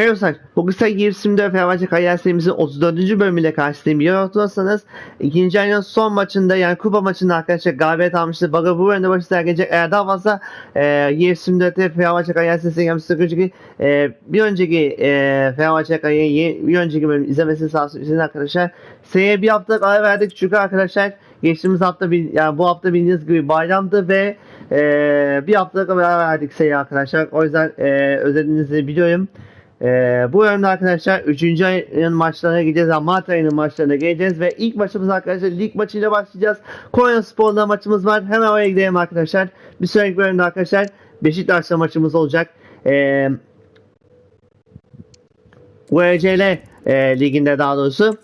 Merhaba arkadaşlar. Bugün size Girsim'de Fenerbahçe kariyer serimizin 34. bölümüyle karşılayayım. Bir hatırlarsanız ikinci ayının son maçında yani kupa maçında arkadaşlar galibiyet almıştı. Bakın bu bölümde başına gelecek. Eğer daha fazla e, Girsim'de de Fenerbahçe kariyer serisine gelmişse önceki e, bir önceki e, Fenerbahçe kariyeri bir önceki bölüm izlemesini sağlasın izleyin arkadaşlar. Seriye bir haftalık ara verdik çünkü arkadaşlar geçtiğimiz hafta bir, yani bu hafta bildiğiniz gibi bayramdı ve e, bir haftalık ara verdik seriye arkadaşlar. O yüzden e, özelinizi biliyorum. Ee, bu bölümde arkadaşlar 3. ayın maçlarına gideceğiz. Yani Mart ayının maçlarına geleceğiz ve ilk maçımız arkadaşlar lig maçıyla başlayacağız. Konya Spor'da maçımız var. Hemen oraya gidelim arkadaşlar. Bir sonraki bölümde arkadaşlar Beşiktaş'la maçımız olacak. Ee, UCL e, liginde daha doğrusu.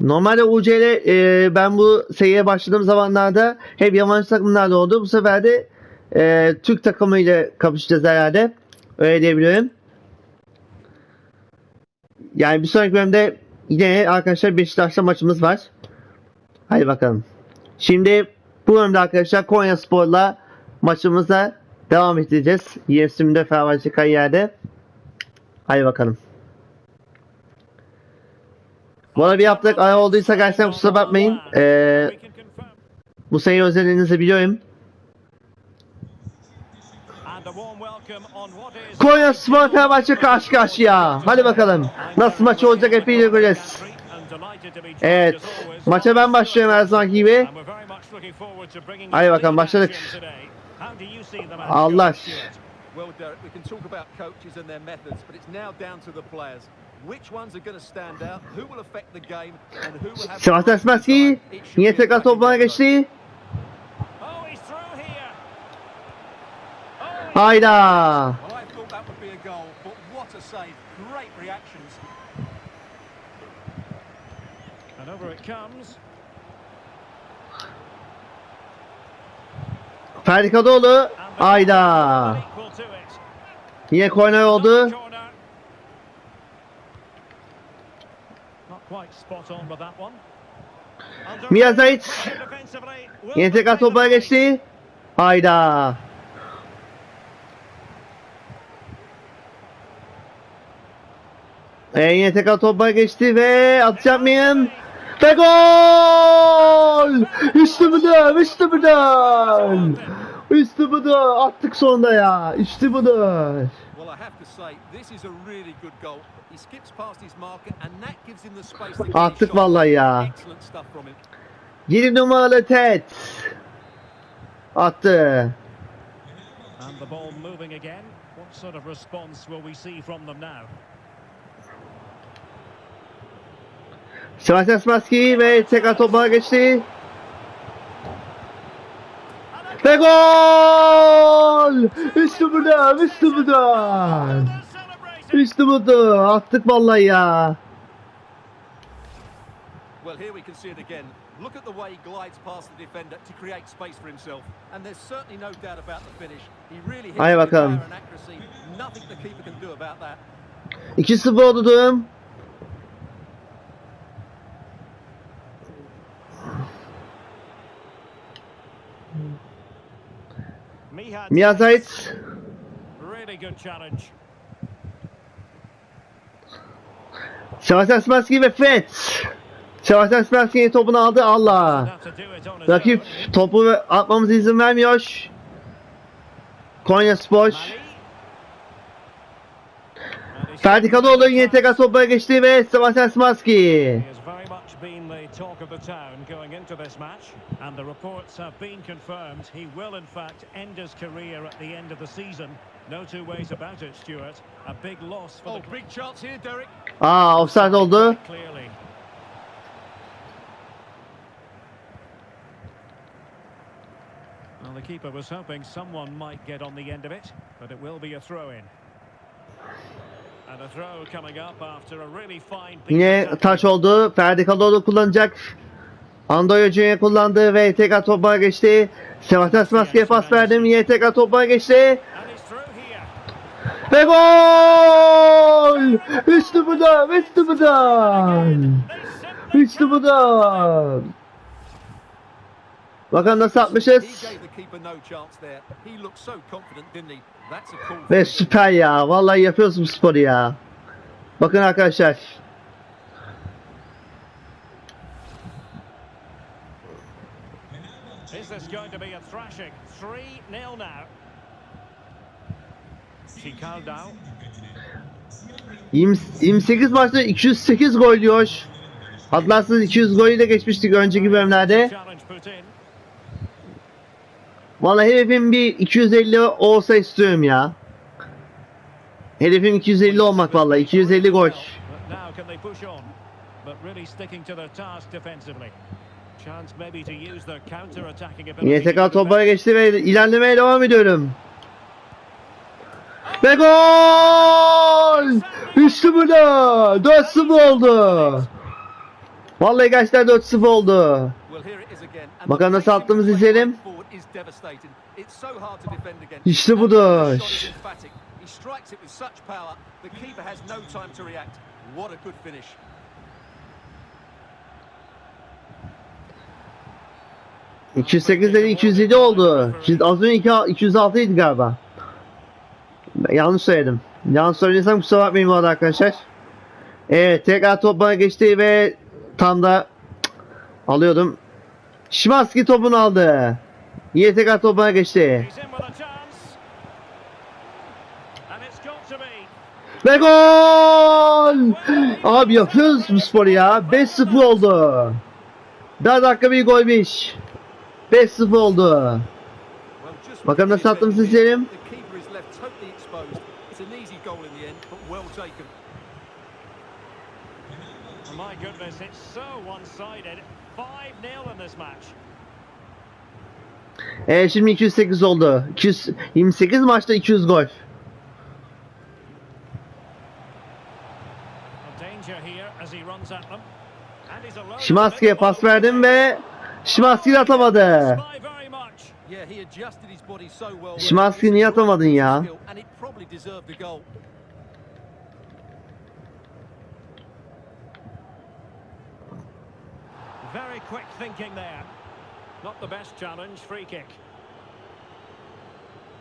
Normalde UCL e, ben bu seriye başladığım zamanlarda hep yabancı takımlarda oldu. Bu sefer de e, Türk takımıyla kapışacağız herhalde. Öyle diyebiliyorum. Yani bir sonraki bölümde yine arkadaşlar Beşiktaş'la maçımız var. Hadi bakalım. Şimdi bu bölümde arkadaşlar Konya Spor'la maçımıza devam edeceğiz. 20'sinde Fenerbahçe kariyerde. Hadi bakalım. Bu arada bir haftalık ara olduysa gerçekten kusura bakmayın. Ee, bu sayı özelliğinizi biliyorum. Konya Spor Fenerbahçe karşı karşıya. Hadi bakalım. Nasıl maç olacak hep birlikte göreceğiz. Evet. Maça ben başlıyorum her zaman gibi. Hadi bakalım başladık. Allah. Well, Derek, we can talk about coaches and their methods, but it's now down to the players. Which ones are going to stand out? Who will affect the game? And who will have... Sebastian Smaski yine tekrar topuna geçti. Hayda. Well, I thought that would be a goal, but what a save. Great reactions. And over it comes. Ferdi Kadıoğlu. Hayda. Equal to it. Yine korner oldu. Corner. Not quite spot on with that one. Under- Mia Zayt. Defensively, will Yine tekrar defend topuna the geçti. Hayda. E, yine tekrar topuna geçti ve atacak mıyım? Ve gol! İşte budur, işte budur. İşte budur. Attık sonunda ya. İşte budur. Attık vallahi ya. Excellent stuff from him. 7 numaralı Ted. Attı. And the ball moving again. What sort of response will we see from them now? Sebastian Smaski ve tekrar topuna geçti. Ve gol! İşte burada, işte burada. They're celebrating. İşte burada. Attık vallahi ya. Well, here we can see it again. Look at the way he glides past the defender to create space for himself. And there's certainly no doubt about the finish. He really hits with bakalım. power and accuracy. Nothing the keeper can do about that. 2-0 oldu durum. Challenge. Sebastian Smaski ve Fred. Sebastian Smaski topunu aldı. Allah. Rakip topu atmamıza izin vermiyor. Konya Spor. Ferdi Kadıoğlu yine tekrar topa geçti ve Sebastian Smaski. He has very much been the talk of the town going into this match, and the reports have been confirmed. He will, in fact, end his career at the end of the season. No two ways about it, Stuart. A big loss for Oh, the big chance here, Derek. Aa offside oldu. clearly. Well, the keeper was hoping someone might get on the end of it, but it will be a throw-in. Yine taç oldu. Ferdi Kadıoğlu kullanacak. Andoya Junior kullandı ve tekrar topa geçti. Sebastian Smaski'ye pas verdim. Yine tekrar topa geçti. Ve gol! İşte bu da, bu İşte bu da. Bakalım nasıl atmışız. Ve süper ya. Vallahi yapıyoruz bu sporu ya. Bakın arkadaşlar. Is this going to be a thrashing? 3-0 now. Chicaldao. 20 28 maçta 208 gol diyor. Hatırlarsınız 200 golüyle geçmiştik önceki bölümlerde. Vallahi hedefim bir 250 olsa istiyorum ya. Hedefim 250 olmak vallahi 250 gol. Yine tekrar toplara geçti ve ilerlemeye devam ediyorum. Ve gol! Üçlü bu da! 4-0 oldu. Vallahi gerçekten 4-0 oldu. Bakalım nasıl attığımızı izleyelim. İşte And budur. the shot is emphatic. He strikes it with such power. The keeper has no time to react. What a good finish. Hı. 208 dedi 207 oldu. Şimdi az önce 2, 206 idi galiba. Yanlış söyledim. Yanlış söylediysem kusura bakmayın bu arada arkadaşlar. Evet tekrar top bana geçti ve tam da alıyordum. Şimanski topunu aldı. Yine tekrar top bana geçti. Ve gol! Abi yapıyoruz bu sporu ya. 5-0 oldu. Daha dakika bir golmiş. 5-0 oldu. Bakalım nasıl attığımızı izleyelim. The keeper is left totally exposed. It's an easy goal in the end, but well taken. My goodness, it's so one-sided. 5-0 in this match. Evet şimdi 208 oldu. 228 maçta 200 gol. Şimanski'ye pas verdim ve Şimanski de atamadı. Szymański niye atamadın ya? Very quick thinking there. Not the best challenge, free kick.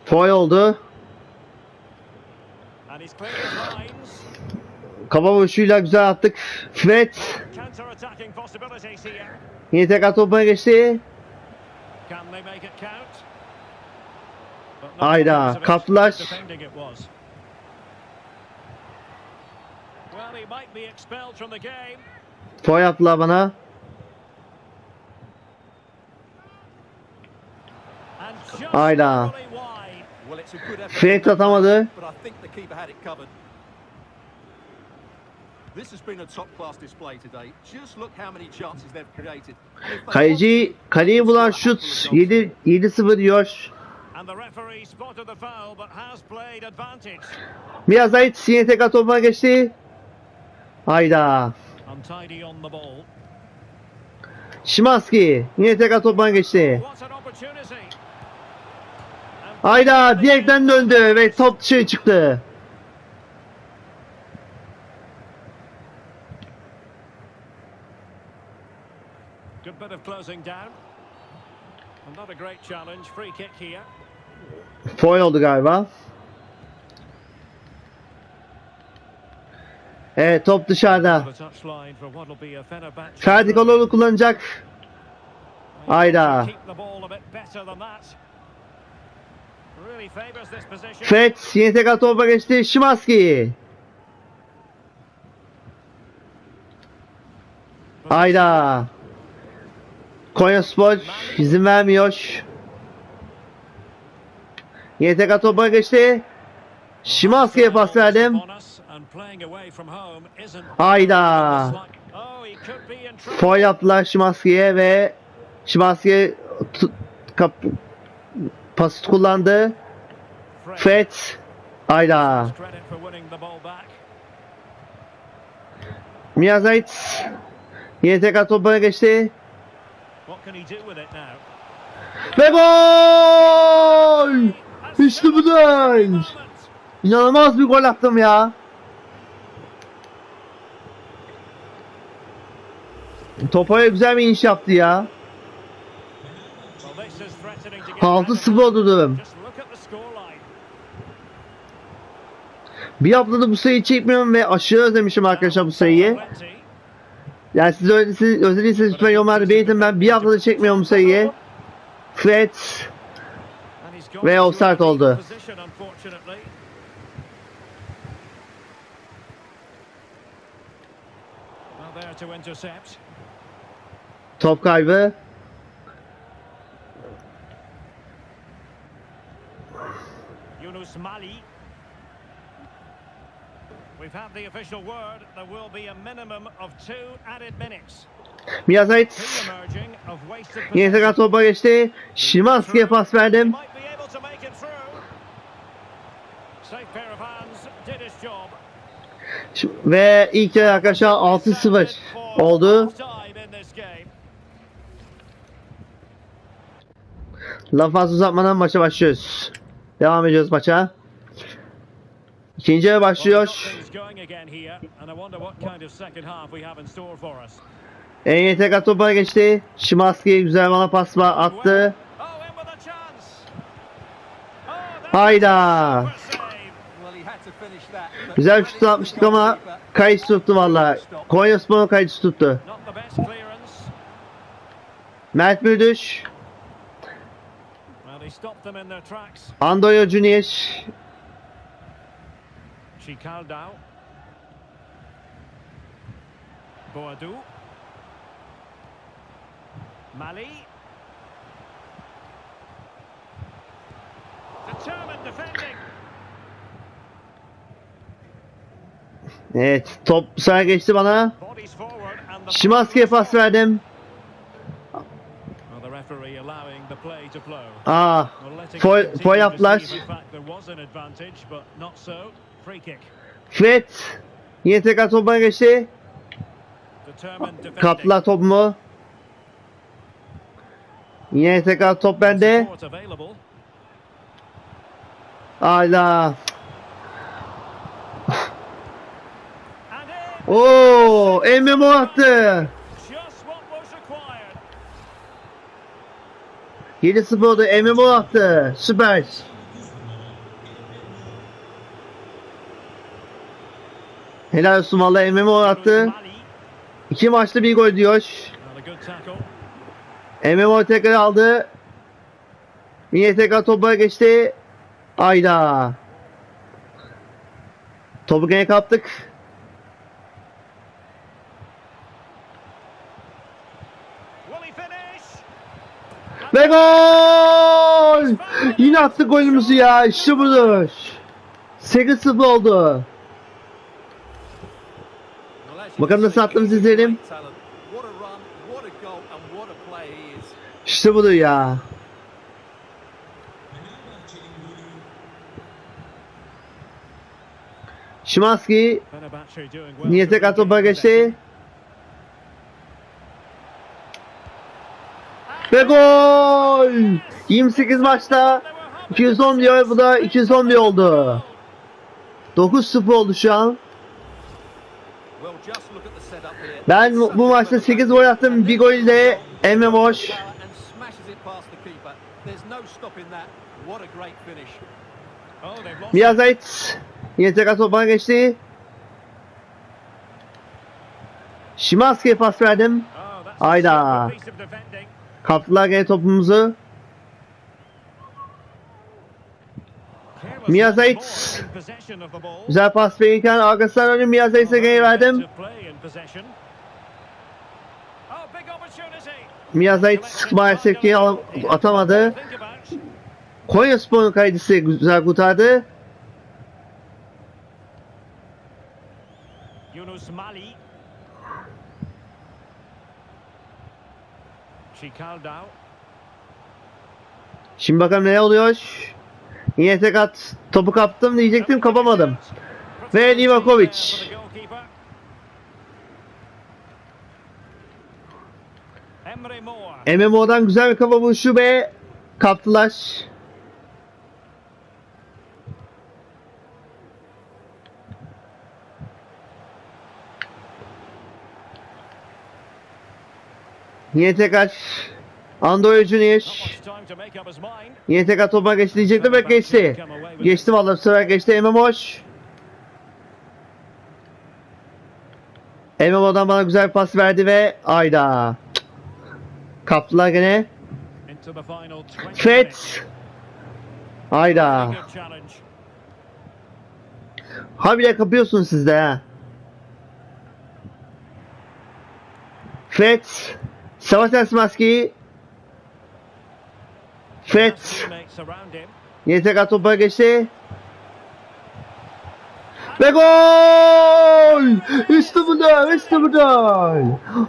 Foy oldu. And he's cleared his lines. Kafa vuruşuyla güzel attık. Fred Counter-attacking possibilities here. yine tekrar topuna geçti. Can they make it count? Hayda, kaptılar. Defending it was. Well, he might be expelled from the game. Foy yaptılar bana. And just Hayda. narrowly wide. Well, it's a good effort. Fred atamadı. But I think the keeper had it covered. This has been a top-class display today. Just look how many chances they've created. And if they Kaleci kaleyi bulan şut handful of goals. 7 7-0 diyor. Biraz Ait yine tekrar topuna geçti. Hayda. Şimanski yine tekrar topuna geçti. What an opportunity. And Hayda direkten döndü ve top dışarı çıktı. Good bit of closing down. And not a great challenge. Free kick here. Foy oldu galiba. Evet top dışarıda. The touchline for what Fred yine tekrar topa geçti. Şimanski. Hayda. Konya Spor izin vermiyor. Yine tekrar topa geçti. Şimanski'ye pas verdim. Hayda. Oh. Foul yaptılar Şimanski'ye ve Şimanski tu- kap pas kullandı. Fred. Back. Miyazait yine tekrar topa geçti. Ve gol! İşte bu! Moment. İnanılmaz bir gol attım ya. Topaya güzel bir iniş yaptı ya. Threatening to get 6-0 oldu durum. Bir haftada bu sayıyı çekmiyorum ve aşırı özlemişim arkadaşlar bu sayıyı. Yani siz özlediyseniz lütfen yorumlarda belirtin. Ben bir haftada çekmiyorum bu sayıyı. Fred Ve offside oldu. top kaybı. Yunus Mali. We've had the official word. There will be a minimum of two added minutes. Miyazait yine tekrar topa geçti. Şimanski'ye pas verdim. Ve ilk yarı arkadaşlar 6-0 oldu. Laf fazla uzatmadan maça başlıyoruz. Devam ediyoruz maça. İkinci yarı başlıyor. things going again here, and I wonder what kind of second half we have in store for us. En tekrar topa geçti. Şimanski güzel bana pas var, attı. Oh. Oh, Hayda. Güzel bir şut atmıştık ama kayıt tuttu valla. Konya Spor'un kayıt tuttu. Mert Mürdüş, Well, he stopped them in their tracks. Andoyo Junior, Chicaldao. Boadu. Mali. Determined defending. Evet top sağa geçti bana. Şimanski'ye pas verdim. Well, the referee allowing the play to flow. Aa, Well, letting Foy- it continue foy to yaptılar. see if in fact there was an advantage, but not so. Free kick. Fred yine tekrar topa geçti. Defending. Kaptılar topumu. Yine tekrar top bende. İn. Oo, Emre attı. 7-0 oldu. Emre attı. Süper. Helal olsun valla Emre attı. İki maçta bir gol diyor. Emre tekrar aldı. Yine tekrar topa geçti. Ayda. Topu gene kaptık. Will he? Ve gol! Yine attık golümüzü ya. İşte budur. 8-0 oldu. Bakalım nasıl attığımızı izleyelim. great talent. What a run, what a goal, and what a play he is. İşte budur ya. Şimanski Fenerbahçe doing well niye to tekrar regain topa geçti? possession. Ve gol! 28 maçta 210 diyor. Bu da 211 oldu. 9-0 oldu şu an. Ben bu, maçta 8 gol attım. Bir gol de Emre Boş. Miyazait yine tekrar topa geçti. Şimanski'ye pas verdim. Oh, Kaptılar gene topumuzu. Miyazait. Güzel pas verirken arkasından önüm Miyazait'e gene verdim. Miyazait maalesef ki atamadı. Konya Spor'un kaydısı güzel kurtardı. Yunus Mali. Şimdi bakalım ne oluyor. Yine tek at. Topu kaptım diyecektim kapamadım. Ve Livakovic. MMO'dan güzel bir kafa vuruşu ve kaptılar. Yine tekrar Android Junior. Yine tekrar topa geçti diyecektim ve geçti. Geçti vallahi bu sefer geçti. Emem hoş. Emem bana güzel bir pas verdi ve ayda. Kaptılar gene. Into the final 20 minutes. Fred. Ayda. Challenge. Habire kapıyorsun siz de ha. Fred. Teammates around him. Yine tekrar topa geçti. Ve gol! İşte bu işte bu da.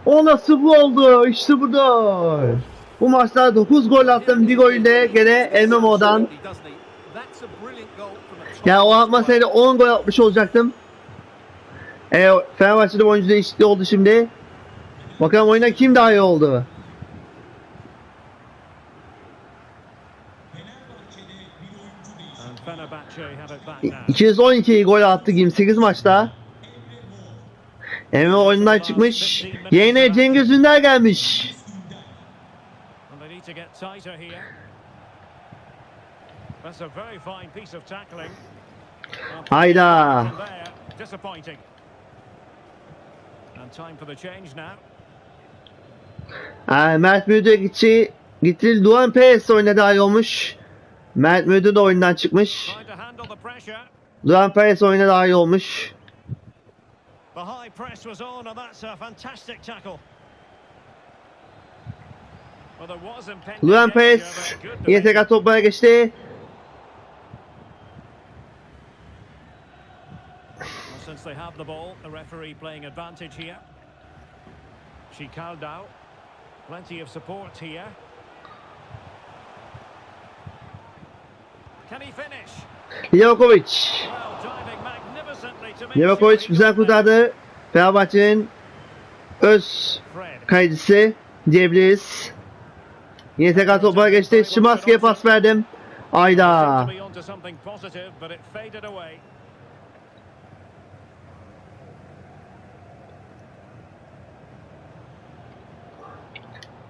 Ona sıfır oldu, işte bu. Bu maçta 9 gol attım, bir gol de gene MMO'dan. Ya o atmasaydı 10 gol atmış olacaktım. E, Fenerbahçe'de oyuncu değişikliği oldu şimdi. Bakalım oyuna kim daha iyi oldu? And Fenerbahce have it back now. 212 gol attı 28 maçta. Emre oyundan çıkmış. Yerine Cengiz Ünder gelmiş. Hayda. from there, disappointing. And time for the change now. Aa, Mert Müdür gitti. Gitti. Duan Perez oyuna daha iyi olmuş. Mert Müdür de oyundan çıkmış. Duan Perez oyuna daha iyi olmuş. Danger, Perez yine tekrar toplara geçti. Since they have the ball, the referee playing advantage here. Chicaldao. Plenty of support here. Can he finish? Livakovic. Livakovic güzel kurtardı. Fenerbahçe'nin öz kalecisi diyebiliriz. Yine tekrar toplara geçti. Şimanski'ye pas verdim. Ayda. Seemed to be onto something positive, but it faded away.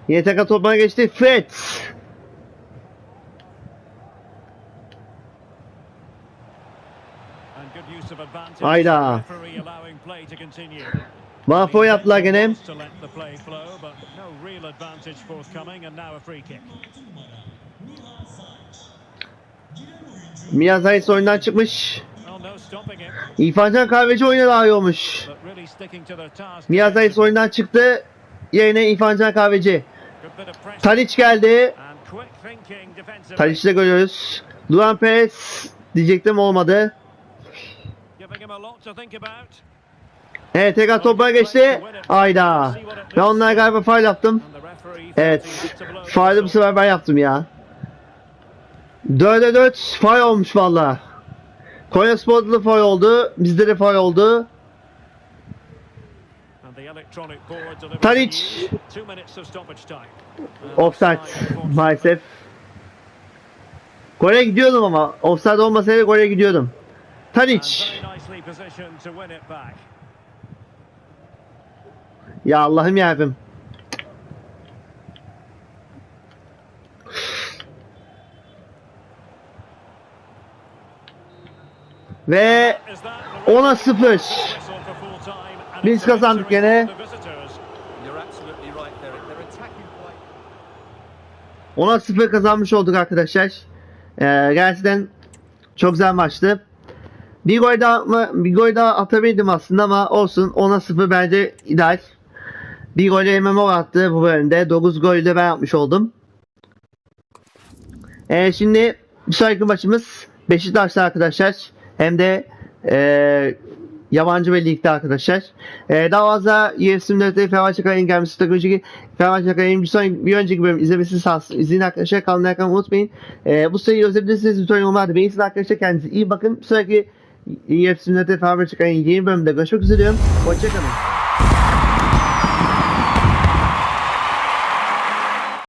Yine tekrar toplara geçti. Fred. And good use of advantage. Hayda. The referee allowing play to continue. Bana foul yaptılar gene. Wants To let the play flow, but no real advantage forthcoming, and now a free kick. Miyaz Hayes oyundan çıkmış. İrfancan Kahveci oyuna daha iyi olmuş. Miyaz Hayes oyundan çıktı. Yerine İrfancan Kahveci. Tadic geldi. Tadic'i de görüyoruz. Duran Perez diyecektim olmadı. Evet tekrar toplara geçti. Ayda. Ve onlar galiba faul yaptım. Evet. Faulü bu sefer ben yaptım ya. 4'e 4 faul olmuş valla. Konya Spor'da da faul oldu. Bizde de faul oldu. And the electronic board delivers Tadic. the news. Two minutes of stoppage time. And Offside unfortunately. maalesef. Gole gidiyordum ama. Offside olmasaydı gole gidiyordum. Tadic. Ya Allah'ım yarabbim. Ve Is that the 10'a 0. whistle for full time? And Biz kazandık gene. 10'a 0 kazanmış olduk arkadaşlar. Ee, gerçekten çok güzel maçtı. Bir gol daha bir gol daha atabildim aslında ama olsun 10'a 0 bence ideal. Bir golü MMO attı bu bölümde. 9 golü de ben yapmış oldum. Ee, şimdi bir sonraki maçımız Beşiktaş'ta arkadaşlar. Hem de ee, yabancı bir ligde arkadaşlar. Ee, daha fazla UFC Fenerbahçe Karay'ın gelmesi teknolojik Fenerbahçe Karay'ın bir, sonraki, bir önceki bölüm izlemesini sağlasın. İzleyin arkadaşlar. Kanalına yakalamayı unutmayın. Ee, bu seriyi özebilirsiniz. Lütfen yorumlarda beğensin arkadaşlar. Kendinize iyi bakın. Bir sonraki UFC Fenerbahçe Karay'ın yeni bölümünde görüşmek üzere. Hoşçakalın.